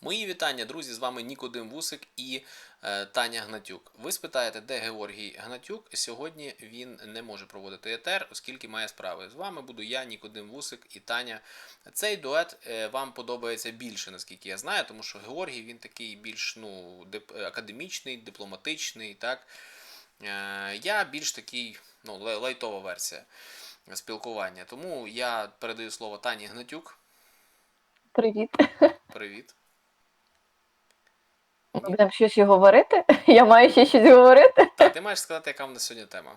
Мої вітання, друзі! З вами Нікодим Вусик і е, Таня Гнатюк. Ви спитаєте, де Георгій Гнатюк? Сьогодні він не може проводити етер, оскільки має справи. З вами буду я, Нікодим Вусик і Таня. Цей дует е, вам подобається більше, наскільки я знаю, тому що Георгій він такий більш ну, дип- академічний, дипломатичний. Так? Е, я більш такий ну, лай- лайтова версія спілкування. Тому я передаю слово Тані Гнатюк. Привіт. Привіт. Ми будемо щось говорити. Я маю ще щось говорити. Так, ти маєш сказати, яка в нас сьогодні тема.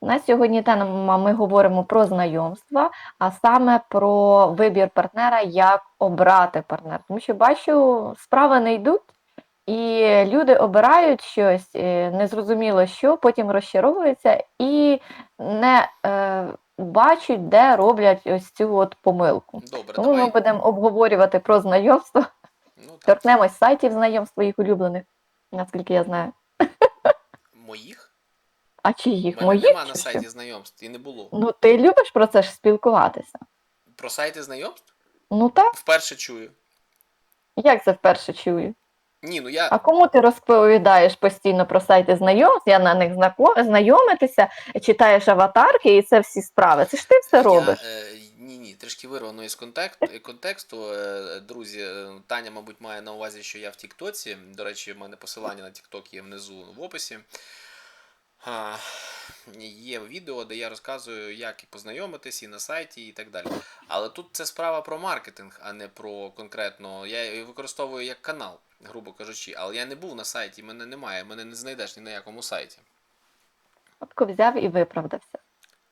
У нас сьогодні тема ми говоримо про знайомства, а саме про вибір партнера, як обрати партнера. Тому що бачу, справи не йдуть, і люди обирають щось, е, незрозуміло що, потім розчаровуються і не е, бачать, де роблять ось цю от помилку. Добре, Тому ми будемо обговорювати про знайомство, Ну, так. торкнемось сайтів знайомств своїх улюблених, наскільки я знаю. Моїх? А чиїх? Мене Моїх? нема на чи що? сайті знайомств і не було. Ну, ти любиш про це ж спілкуватися? Про сайти знайомств? Ну так, Вперше чую. як це вперше чую? Ні, ну я. А кому ти розповідаєш постійно про сайти знайомств, я на них знайомитися, читаєш аватарки і це всі справи. Це ж ти все робиш. Я, е, трішки вирвано із контексту. контексту. Е, друзі, е, Таня, мабуть, має на увазі, що я в Тіктоці. До речі, в мене посилання на Тікток є внизу в описі. Є відео, де я розказую, як і познайомитись, і на сайті, і так далі. Але тут це справа про маркетинг, а не про конкретно. Я використовую як канал, грубо кажучи. Але я не був на сайті, мене немає, мене не знайдеш ні на якому сайті. Отко взяв і виправдався.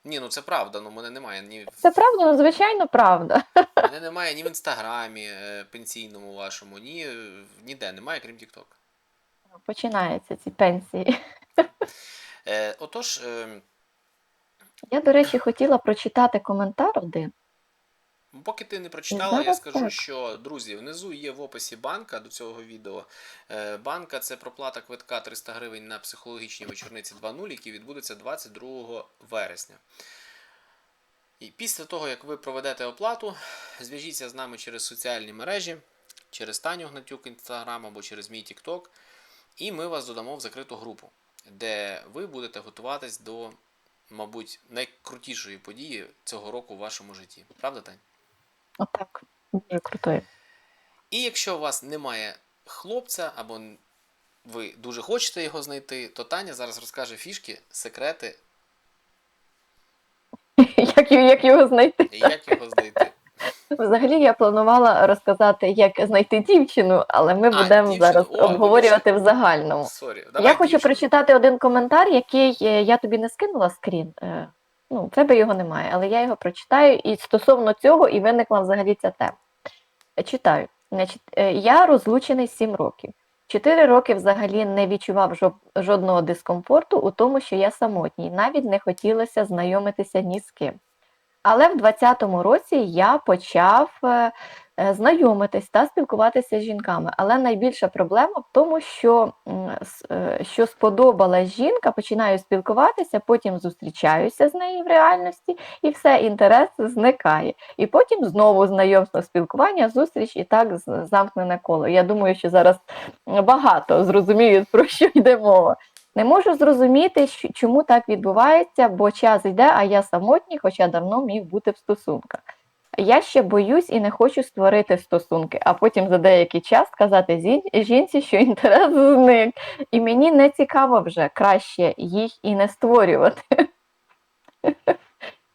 Ні, ну це правда, ну мене немає ні Це правда, ну звичайно, правда. Мене немає ні в інстаграмі е, пенсійному вашому, ні е, ніде немає, крім TikTok. Починаються ці пенсії. Е, отож, е, Я, до речі, хотіла прочитати коментар один. Поки ти не прочитала, я скажу, що друзі, внизу є в описі банка до цього відео. Е, банка це проплата квитка 300 гривень на психологічні вечорниці 2.0, які відбудуться 22 вересня. І після того, як ви проведете оплату, зв'яжіться з нами через соціальні мережі, через Таню Гнатюк Інстаграм або через мій TikTok, і ми вас додамо в закриту групу, де ви будете готуватись до, мабуть, найкрутішої події цього року в вашому житті. Правда, Тань? Отак. Дуже крутою. І якщо у вас немає хлопця, або ви дуже хочете його знайти, то Таня зараз розкаже фішки, секрети, Як, його- як його знайти? як його знайти. Взагалі я планувала розказати, як знайти дівчину, але ми А, будемо дівчину. зараз О, обговорювати в загальному. Сорі. я хочу прочитати один коментар, який е, я тобі не скинула скрін. Ну, в тебе його немає, але я його прочитаю, і стосовно цього і виникла взагалі ця тема. Е, Читаю. Значить, е, я розлучений 7 років. 4 роки взагалі не відчував жодного дискомфорту у тому, що я самотній. Навіть не хотілося знайомитися ні з ким. Але в 20-му році я почав е, знайомитись та спілкуватися з жінками. Але найбільша проблема в тому, що, е, що сподобалась жінка, починаю спілкуватися, потім зустрічаюся з нею в реальності, і все, інтерес зникає. І потім знову знайомство, спілкування, зустріч і так замкнене коло. Я думаю, що зараз багато зрозуміють, про що йде мова. Не можу зрозуміти, чому так відбувається, бо час йде, а я самотній, хоча давно міг бути в стосунках. Я ще боюсь і не хочу створити стосунки, а потім за деякий час сказати жінці, що інтерес зник. І мені не цікаво вже краще їх і не створювати.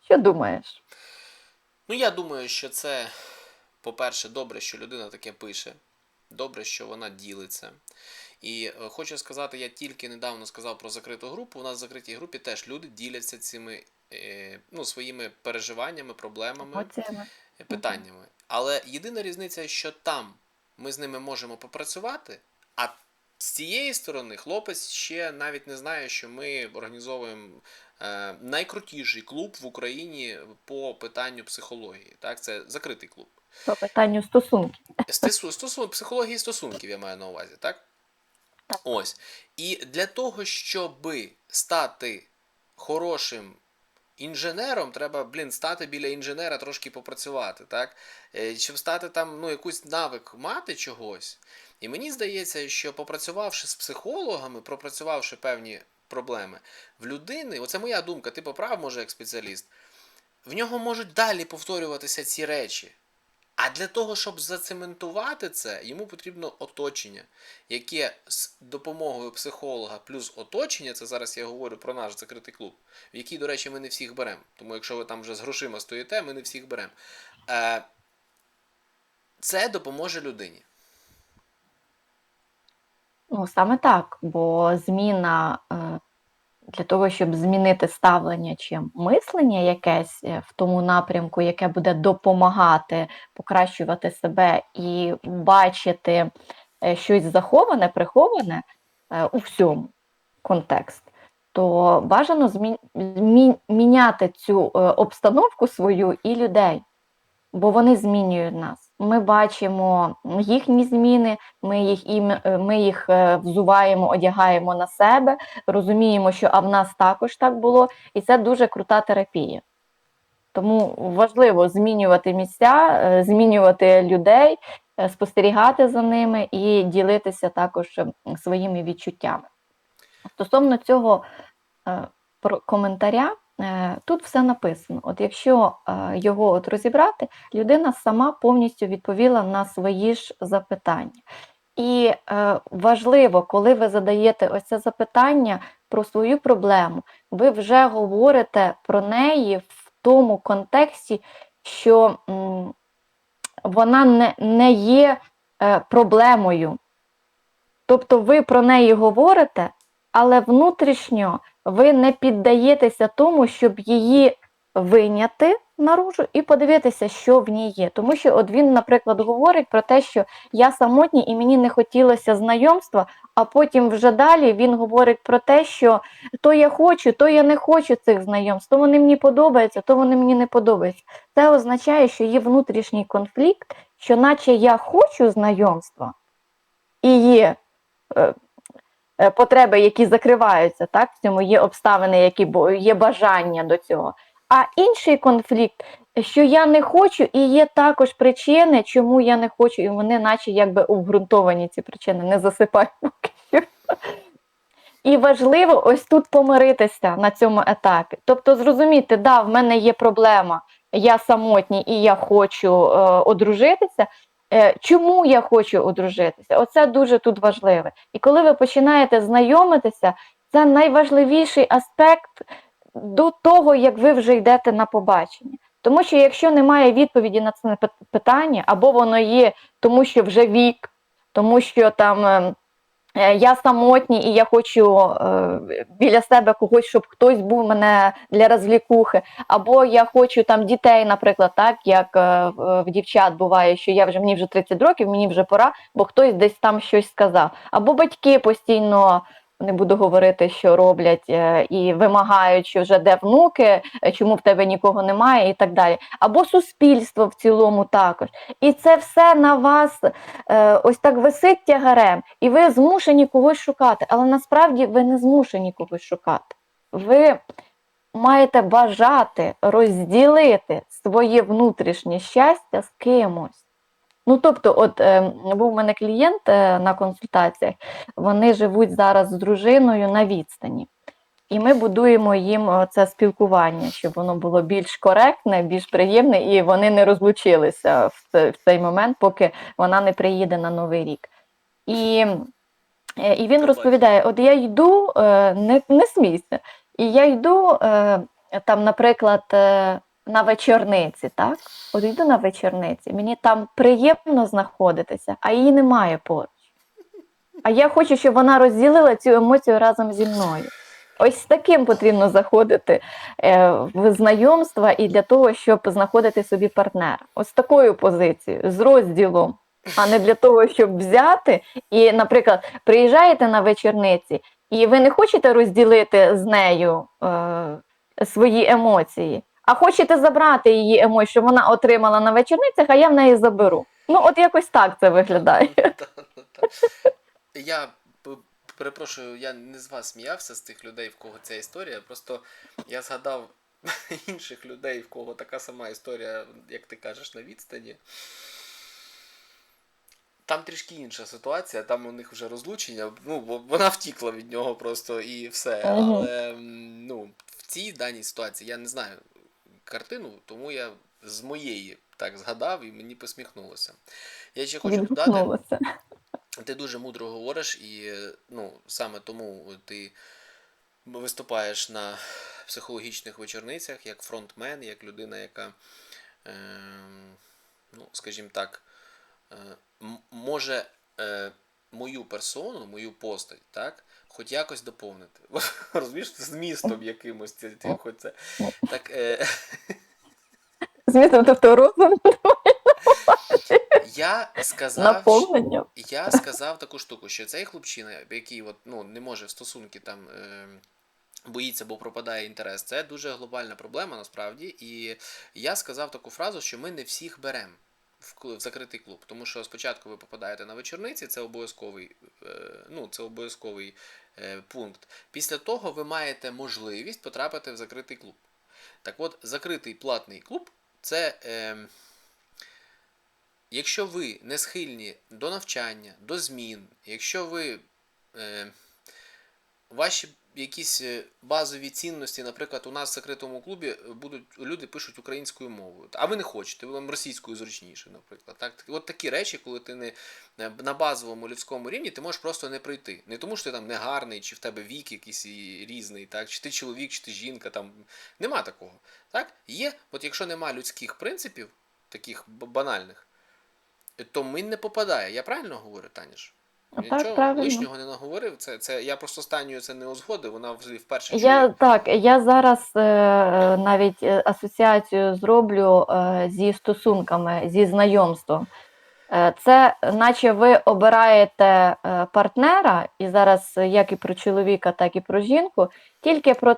Що думаєш? Ну, я думаю, що це, по-перше, добре, що людина таке пише. Добре, що вона ділиться. І е, хочу сказати, я тільки недавно сказав про закриту групу. У нас в закритій групі теж люди діляться цими е, ну, своїми переживаннями, проблемами. Е, питаннями. Але єдина різниця, що там ми з ними можемо попрацювати, а з цієї сторони хлопець ще навіть не знає, що ми організовуємо найкрутіший клуб в Україні по питанню психології. Так, це закритий клуб. По питанню стосунків. Стосу, стосу, психології стосунків я маю на увазі, так? Ось. І для того, щоб стати хорошим Інженером треба, блін, стати біля інженера трошки попрацювати, так? Е, Щоб стати там, ну, якусь навик мати чогось. І мені здається, що попрацювавши з психологами, пропрацювавши певні проблеми, в людини, оце моя думка, ти поправ, може, як спеціаліст, в нього можуть далі повторюватися ці речі. А для того, щоб зацементувати це, йому потрібно оточення, яке з допомогою психолога плюс оточення, це зараз я говорю про наш закритий клуб, в який, до речі, ми не всіх беремо. Тому якщо ви там вже з грошима стоїте, ми не всіх беремо. Е, це допоможе людині. Ну, саме так, бо зміна е, для того, щоб змінити ставлення чи мислення якесь е, в тому напрямку, яке буде допомагати покращувати себе і бачити е, щось заховане, приховане е, у всьому контекст, то бажано змі... цю обстановку свою і людей, бо вони змінюють нас. Ми бачимо їхні зміни, ми їх е, ми їх е, взуваємо, одягаємо на себе, розуміємо, що а в нас також так було, і це дуже крута терапія. Тому важливо змінювати місця, е, змінювати людей, спостерігати за ними і ділитися також е, своїми відчуттями. Стосовно цього коментаря, тут все написано. От якщо е, його от розібрати, людина сама повністю відповіла на свої ж запитання. І е, важливо, коли ви задаєте ось це запитання про свою проблему, ви вже говорите про неї в тому контексті, що вона не, не є е, проблемою. Тобто ви про неї говорите, але внутрішньо ви не піддаєтеся тому, щоб її виняти наружу і подивитися, що в ній є. Тому що от він, наприклад, говорить про те, що я самотній і мені не хотілося знайомства, а потім вже далі він говорить про те, що то я хочу, то я не хочу цих знайомств, то вони мені подобаються, то вони мені не подобаються. Це означає, що є внутрішній конфлікт, що наче я хочу знайомства, і є е, потреби, які закриваються, так, в цьому є обставини, які є бажання до цього. А інший конфлікт, що я не хочу, і є також причини, чому я не хочу, і вони, наче якби обґрунтовані ці причини, не засипають поки. І важливо ось тут помиритися на цьому етапі. Тобто зрозуміти, да, в мене є проблема, я самотній і я хочу е, одружитися. Е, чому я хочу одружитися? Оце дуже тут важливе. І коли ви починаєте знайомитися, це найважливіший аспект до того, як ви вже йдете на побачення. Тому що якщо немає відповіді на це пит- питання, або воно є тому, що вже вік, тому що там е, е, я самотній і я хочу е, біля себе когось, щоб хтось був мене для розвлікухи, або я хочу там дітей, наприклад, так як е, в в дівчат буває, що я вже мені вже 30 років, мені вже пора, бо хтось десь там щось сказав. Або батьки постійно. Не буду говорити, що роблять е, і вимагають, що вже де внуки, е, чому в тебе нікого немає, і так далі. Або суспільство в цілому також. І це все на вас е, ось так висить тягарем, і ви змушені когось шукати. Але насправді ви не змушені когось шукати. Ви маєте бажати розділити своє внутрішнє щастя з кимось. Ну, тобто, от е, був у мене клієнт е, на консультаціях, вони живуть зараз з дружиною на відстані. І ми будуємо їм е, це спілкування, щоб воно було більш коректне, більш приємне, і вони не розлучилися в, це- в цей момент, поки вона не приїде на Новий рік. І, е, і він розповідає: от я йду, е, не, не смійся, і я йду е, там, наприклад, е, на вечорниці, так? От йду на вечорниці, мені там приємно знаходитися, а її немає поруч. А я хочу, щоб вона розділила цю емоцію разом зі мною. Ось з таким потрібно заходити е, в знайомства і для того, щоб знаходити собі партнера. Ось такою позицією, з розділом, а не для того, щоб взяти і, наприклад, приїжджаєте на вечорниці, і ви не хочете розділити з нею е, свої емоції, а хочете забрати її емоції, щоб вона отримала на вечорницях, а я в неї заберу. Ну, от якось так це виглядає. Я перепрошую, я не з вас сміявся з тих людей, в кого ця історія. Просто я згадав інших людей, в кого така сама історія, як ти кажеш, на відстані. Там трішки інша ситуація, там у них вже розлучення, ну, бо вона втікла від нього просто і все. Але ну, в цій даній ситуації я не знаю картину, тому я з моєї так згадав і мені посміхнулося. Я ще хочу додати, ти дуже мудро говориш, і ну, саме тому ти виступаєш на психологічних вечорницях як фронтмен, як людина, яка, е, ну, скажімо так, е, може е, мою персону, мою постать, так, хоч якось доповнити. Розумієш, змістом якимось. Це, це, хоч це. Так, е, Змістом, тобто розум я сказав, наповнення. Я сказав таку штуку, що цей хлопчина, який от, ну, не може в стосунки там. Е, Боїться, бо пропадає інтерес. Це дуже глобальна проблема насправді. І я сказав таку фразу, що ми не всіх беремо в, закритий клуб. Тому що спочатку ви попадаєте на вечорниці, це обов'язковий, е, ну, це обов'язковий е, пункт. Після того ви маєте можливість потрапити в закритий клуб. Так от, закритий платний клуб це. Е, Якщо ви не схильні до навчання, до змін, якщо ви е, ваші якісь е, базові цінності, наприклад, у нас в закритому клубі будуть люди пишуть українською мовою, а ви не хочете, вам російською зручніше, наприклад. Так? От такі речі, коли ти не е, на базовому людському рівні, ти можеш просто не пройти. Не тому, що ти там не гарний, чи в тебе вік якийсь різний, так? чи ти чоловік, чи ти жінка, там нема такого. Так? Є, от якщо нема людських принципів, таких банальних, то мин не попадає. Я правильно говорю, Таніш? Так, Нічого правильно. лишнього не наговорив. Це, це, я просто останньою це не узгодив, вона взагалі вперше Я чує. так, я зараз е, е, навіть е, асоціацію зроблю е, зі стосунками, зі знайомством. Е, Це наче ви обираєте е, партнера, і зараз е, як і про чоловіка, так і про жінку, тільки про,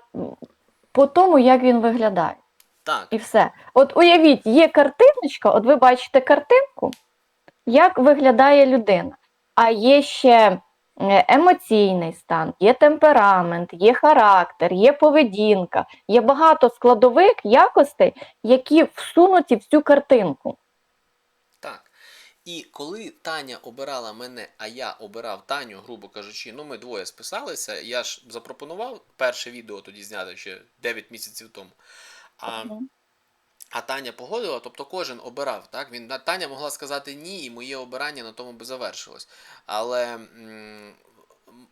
по тому, як він виглядає. Так, І все. От уявіть, є картиночка, от ви бачите картинку, як виглядає людина. А є ще е, емоційний стан, є темперамент, є характер, є поведінка, є багато складових якостей, які всунуті в цю картинку. так. І коли Таня обирала мене, а я обирав Таню, грубо кажучи, ну ми двоє списалися, я ж запропонував перше відео тоді зняти ще 9 місяців тому. А. А Таня погодила, тобто кожен обирав. Так? Він, Таня могла сказати ні, і моє обирання на тому би завершилось. Але м,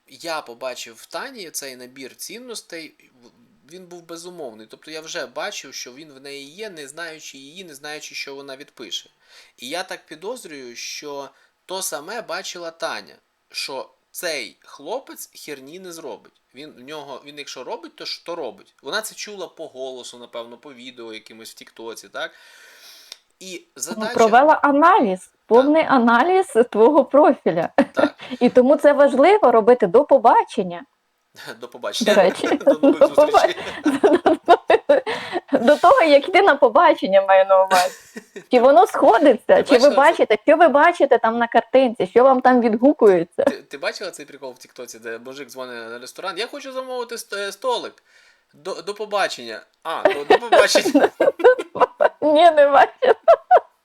я побачив в Тані цей набір цінностей, він був безумовний. Тобто я вже бачив, що він в неї є, не знаючи її, не знаючи, що вона відпише. І я так підозрюю, що то саме бачила Таня, що цей хлопець херні не зробить. Він в нього, він якщо робить, то що робить? Вона це чула по голосу, напевно, по відео якимось в Тіктоці, так? І задача. Провела аналіз, повний аналіз твого профіля. Так. І тому це важливо робити до побачення. До побачення. До речі. До нових До зустрічей. До того, як йти на побачення, маю на увазі. Чи воно сходиться, чи ви бачите, що ви бачите там на картинці, що вам там відгукується? Ти, ти бачила цей прикол в Тіктоці, де мужик дзвонить на ресторан? Я хочу замовити е, столик. До, до побачення. А, до, до побачення. Ні, не бачила.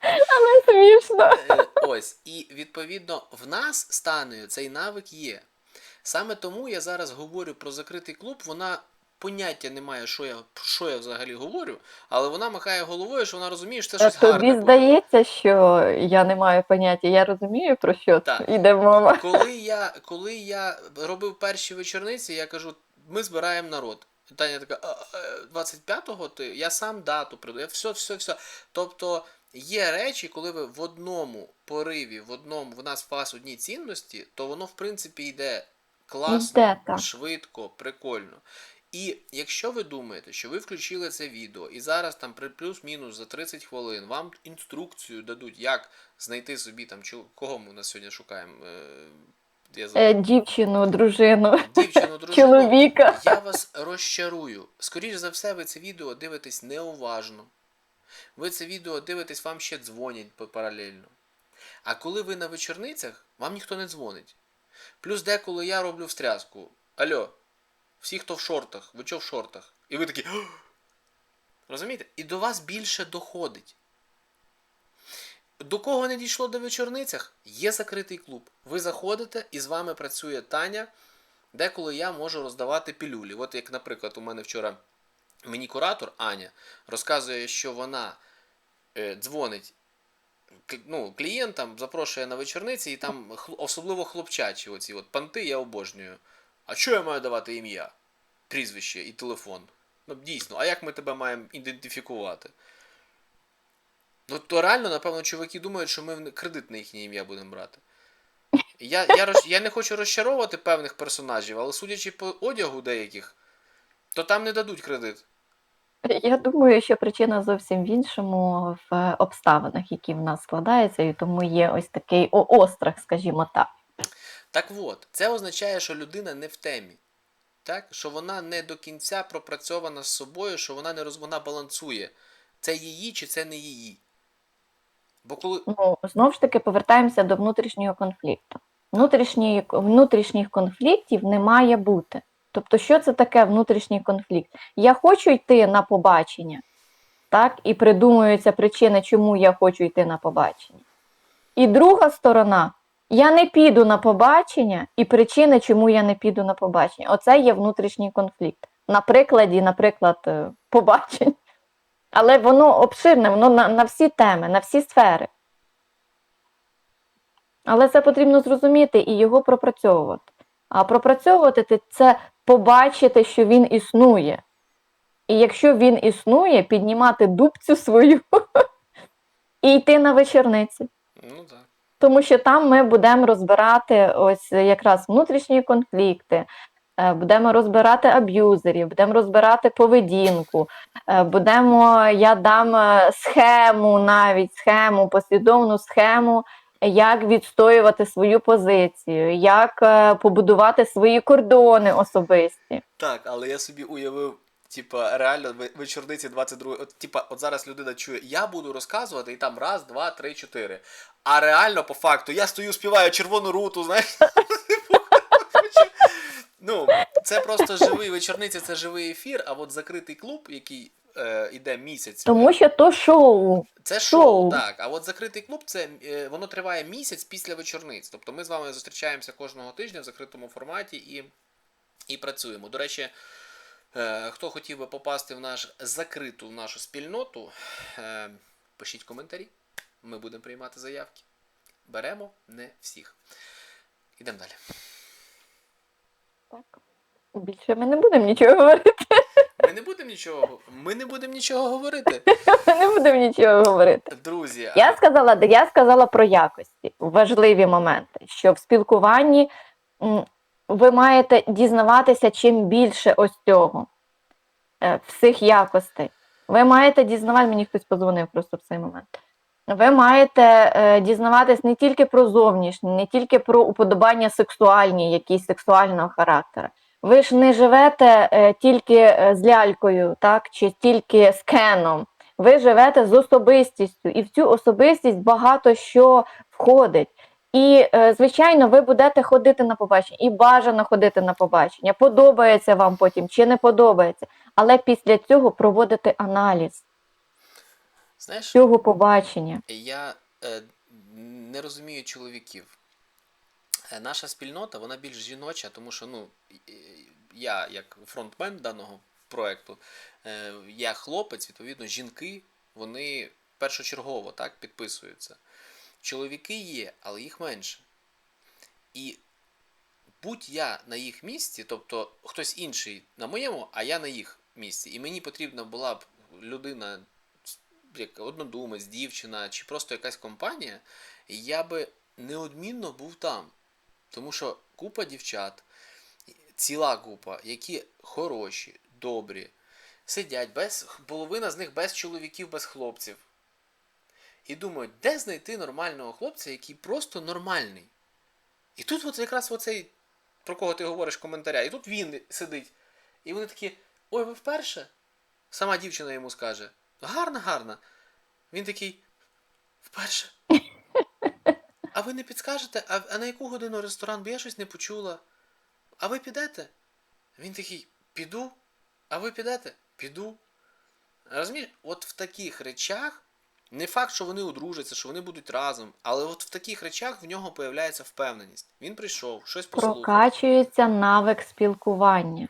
Але смішно. Е, Ось. І відповідно в нас з Танею цей навик є. Саме тому я зараз говорю про закритий клуб. Вона поняття не має, що я, про що я взагалі говорю, але вона махає головою, що вона розуміє, що це щось гарне. Тобі буде. здається, що я не маю поняття, я розумію, про що Так. йде мова. коли я, коли я робив перші вечорниці, я кажу, ми збираємо народ. Таня така, «А, а, 25-го ти, я сам дату прийду, я все, все, все. Тобто є речі, коли ви в одному пориві, в одному, в нас в вас одні цінності, то воно, в принципі, йде класно, Йде, швидко, прикольно. І якщо ви думаєте, що ви включили це відео, і зараз там при плюс-мінус за 30 хвилин вам інструкцію дадуть, як знайти собі там, кого ми на сьогодні шукаємо. Е, я забув. Е, Дівчину, дружину, Дівчину, дружину. чоловіка. Я вас розчарую. Скоріше за все, ви це відео дивитесь неуважно. Ви це відео дивитесь, вам ще дзвонять паралельно. А коли ви на вечорницях, вам ніхто не дзвонить. Плюс деколи я роблю встряску. Алло, всі, хто в шортах, ви чого в шортах? І ви такі. Розумієте? І до вас більше доходить. До кого не дійшло до вечорницях, є закритий клуб. Ви заходите і з вами працює Таня. Деколи я можу роздавати пілюлі. От як, наприклад, у мене вчора мені куратор Аня розказує, що вона е, дзвонить ну, клієнтам, запрошує на вечорниці, і там особливо хлопчачі, оці от панти я обожнюю. А що я маю давати ім'я, прізвище і телефон? Ну, дійсно, а як ми тебе маємо ідентифікувати? Ну, то реально, напевно, чуваки думають, що ми кредит на їхнє ім'я будемо брати. Я, я, роз- я не хочу розчаровувати певних персонажів, але судячи по одягу деяких, то там не дадуть кредит. Я думаю, що причина зовсім в іншому, в обставинах, які в нас складаються, і тому є ось такий острах, скажімо так. Так от, це означає, що людина не в темі. Так? Що вона не до кінця пропрацьована з собою, що вона не роз... балансує. Це її чи це не її. Бо коли. Ну, знову ж таки, повертаємося до внутрішнього конфлікту. Внутрішньої, внутрішніх конфліктів не має бути. Тобто, що це таке внутрішній конфлікт? Я хочу йти на побачення, так, і придумуються причини, чому я хочу йти на побачення. І друга сторона, я не піду на побачення, і причини, чому я не піду на побачення. Оце є внутрішній конфлікт. На прикладі, наприклад, е, побачень. Але воно обширне, воно на, на всі теми, на всі сфери. Але це потрібно зрозуміти і його пропрацьовувати. А пропрацьовувати це побачити, що він існує. І якщо він існує, піднімати дубцю свою і йти на вечорниці. Тому що там ми будемо розбирати ось якраз внутрішні конфлікти, е, будемо розбирати аб'юзерів, будемо розбирати поведінку, е, будемо, я дам е, схему, навіть схему, послідовну схему, як відстоювати свою позицію, як побудувати свої кордони особисті. Так, але я собі уявив, типа, реально ве- вечорниці 22. От, типа, от зараз людина чує, я буду розказувати, і там раз, два, три, чотири. А реально, по факту, я стою, співаю червону руту, знаєш. ну, це просто живий вечорниці, це живий ефір, а от закритий клуб, який е, іде місяць. Тому що то шоу. Це шоу, Шоу. так. А от закритий клуб це е, воно триває місяць після вечорниць. Тобто ми з вами зустрічаємося кожного тижня в закритому форматі і, і працюємо. До речі, е, хто хотів би попасти в наш закриту в нашу спільноту, е, пишіть коментарі. Ми будемо приймати заявки. Беремо не всіх. Ідемо далі. Так. Більше ми не будемо нічого говорити. Ми не будемо нічого. Ми не будемо нічого говорити. Ми не будемо нічого говорити. Друзі, а- Я сказала, я сказала про якості, важливі моменти, що в спілкуванні ви маєте дізнаватися чим більше ось цього, е, всіх якостей. Ви маєте дізнавати, мені хтось подзвонив просто в цей момент. Ви маєте е, дізнаватись не тільки про зовнішні, не тільки про уподобання сексуальні, якісь сексуального характеру. Ви ж не живете е, тільки е, з лялькою, так, чи тільки з кеном ви живете з особистістю, і в цю особистість багато що входить. І, е, звичайно, ви будете ходити на побачення, і бажано ходити на побачення. Подобається вам потім чи не подобається. Але після цього проводити аналіз знаєш, цього побачення. Я е, не розумію чоловіків. Е, Наша спільнота вона більш жіноча, тому що ну, я, як фронтмен даного проекту, е, я хлопець, відповідно, жінки вони першочергово так, підписуються. Чоловіки є, але їх менше. І будь я на їх місці, тобто хтось інший на моєму, а я на їх місці. І мені потрібна була б людина, як однодумець, дівчина чи просто якась компанія, я би неодмінно був там. Тому що купа дівчат, ціла купа, які хороші, добрі, сидять без половина з них без чоловіків, без хлопців. І думають, де знайти нормального хлопця, який просто нормальний. І тут от якраз оцей, про кого ти говориш коментаря, і тут він сидить. І вони такі: ой, ви вперше? Сама дівчина йому скаже: гарна, гарна. Він такий, вперше. А ви не підскажете, а, а на яку годину ресторан? Бо я щось не почула. А ви підете? Він такий, піду. А ви підете? Піду. Розумієш, от в таких речах, не факт, що вони одружаться, що вони будуть разом, але от в таких речах в нього появляється впевненість. Він прийшов, щось послухав. Прокачується навик спілкування.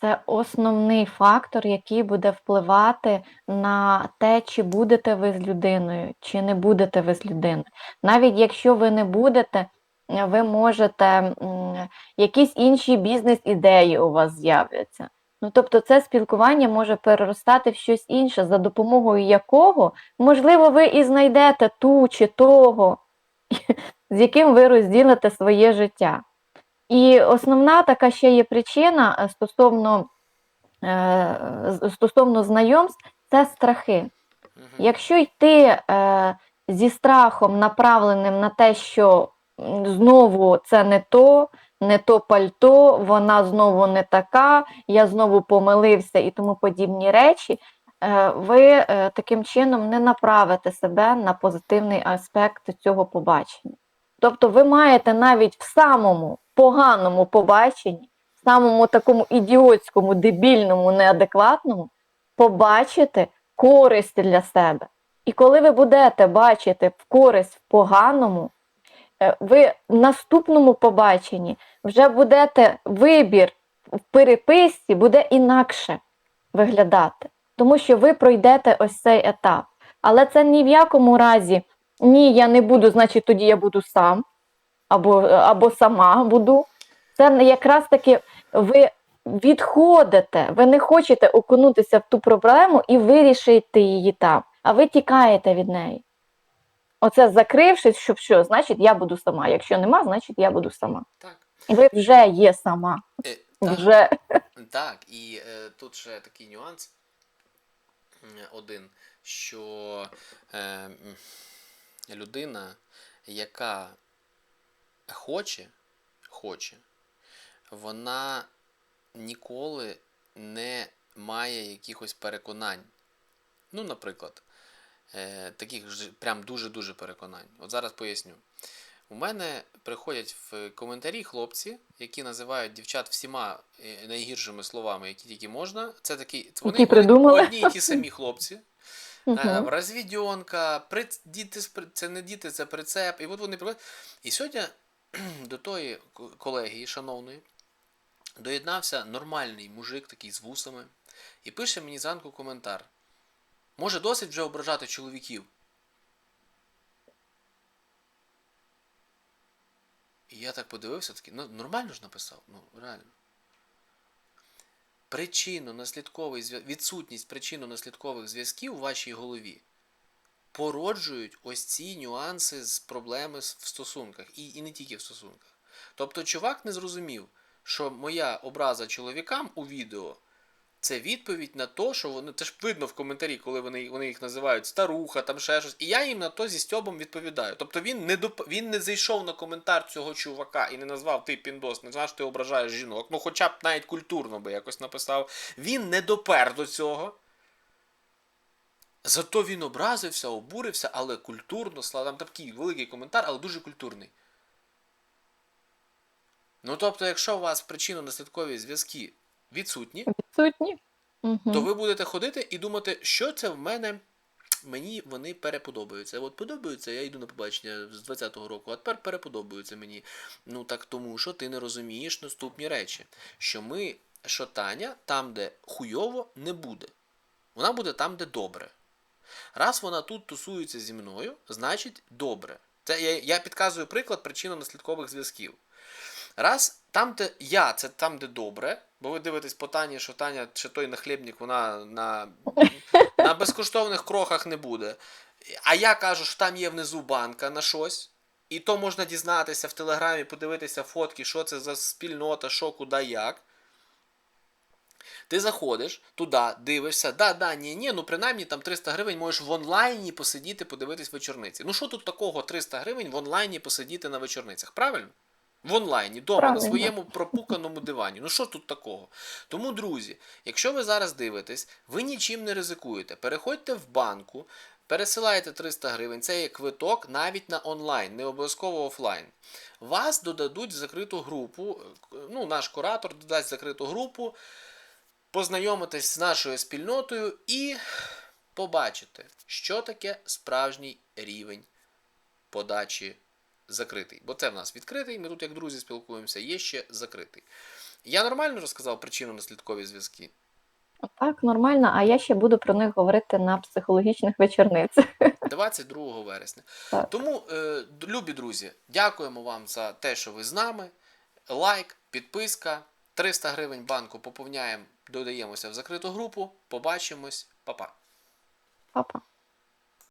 Це основний фактор, який буде впливати на те, чи будете ви з людиною, чи не будете ви з людиною. Навіть якщо ви не будете, ви можете якісь інші бізнес-ідеї у вас з'являться. Ну, тобто, це спілкування може переростати в щось інше, за допомогою якого, можливо, ви і знайдете ту чи того, з яким ви розділите своє життя. І основна така ще є причина е, стосовно, е, стосовно знайомств це страхи. Якщо йти е, зі страхом, направленим на те, що знову це не то, не то пальто, вона знову не така, я знову помилився і тому подібні речі, е, ви е, таким чином не направите себе на позитивний аспект цього побачення. Тобто ви маєте навіть в самому поганому побаченні, в самому такому ідіотському, дебільному, неадекватному, побачити користь для себе. І коли ви будете бачити в користь в поганому, ви в наступному побаченні вже будете вибір в переписці буде інакше виглядати, тому що ви пройдете ось цей етап. Але це ні в якому разі ні, я не буду, значить тоді я буду сам, або, або сама буду. Це якраз таки ви відходите, ви не хочете окунутися в ту проблему і вирішити її там, а ви тікаєте від неї. Оце закрившись, щоб що, значить я буду сама. Якщо нема, значить я буду сама. Так. І ви вже є сама. Е, так. Вже Так, і е, тут ще такий нюанс один, що е, людина, яка хоче, хоче, вона ніколи не має якихось переконань. Ну, наприклад, е, таких ж прям дуже-дуже переконань. От зараз поясню. У мене приходять в коментарі хлопці, які називають дівчат всіма е, найгіршими словами, які тільки можна. Це такі вони, Які придумали. одні і ті самі хлопці. Мгм. Розвідьонка, при... діти, це не діти, це прицеп. І от вони. І сьогодні до тої колегії, шановної, доєднався нормальний мужик, такий з вусами, і пише мені зранку коментар. Може, досить вже ображати чоловіків. І я так подивився, такий, ну нормально ж написав, ну реально. Причинно-наслідковий зв'я- відсутність причинно-наслідкових зв'язків у вашій голові породжують ось ці нюанси з проблеми в стосунках, і, і не тільки в стосунках. Тобто, чувак не зрозумів, що моя образа чоловікам у відео це відповідь на те, що вони. Це ж видно в коментарі, коли вони, вони їх називають старуха, там ще щось. І я їм на то зі стьобом відповідаю. Тобто він не доп... він не зайшов на коментар цього чувака і не назвав ти піндос, не знаєш, ти ображаєш жінок. Ну, хоча б навіть культурно би якось написав. Він не допер до цього. Зато він образився, обурився, але культурно, слава там такий великий коментар, але дуже культурний. Ну тобто, якщо у вас причинно-наслідкові зв'язки відсутні, відсутні. Мгм. то ви будете ходити і думати, що це в мене. Мені вони переподобаються. От подобаються, я йду на побачення з 20-го року, а тепер переподобаються мені. Ну так тому, що ти не розумієш наступні речі. Що ми, що Таня, там, де хуйово, не буде. Вона буде там, де добре. Раз вона тут тусується зі мною, значить добре. Це я, я підказую приклад причинно-наслідкових зв'язків. Раз там, де я, це там, де добре, бо ви дивитесь по Тані, що Таня чи той нахлібник, вона на, на безкоштовних крохах не буде. А я кажу, що там є внизу банка на щось. І то можна дізнатися в телеграмі, подивитися фотки, що це за спільнота, що, куди, як. Ти заходиш туди, дивишся, да, да, ні, ні, ну принаймні там 300 гривень можеш в онлайні посидіти, подивитись вечорниці. Ну що тут такого 300 гривень в онлайні посидіти на вечорницях? Правильно? В онлайні, дома, Правильно. на своєму пропуканому дивані. Ну що тут такого? Тому, друзі, якщо ви зараз дивитесь, ви нічим не ризикуєте. Переходьте в банку, пересилаєте 300 гривень, це є квиток навіть на онлайн, не обов'язково офлайн. Вас додадуть в закриту групу, ну, наш куратор додасть в закриту групу. познайомитись з нашою спільнотою і побачити, що таке справжній рівень подачі закритий. Бо це в нас відкритий, ми тут як друзі спілкуємося, є ще закритий. Я нормально розказав причинно-наслідкові зв'язки? Так, нормально, а я ще буду про них говорити на психологічних вечорницях. 22 вересня. Так. Тому, е, любі друзі, дякуємо вам за те, що ви з нами. Лайк, підписка, 300 гривень банку поповняємо, додаємося в закриту групу. Побачимось, Па-па. Папа.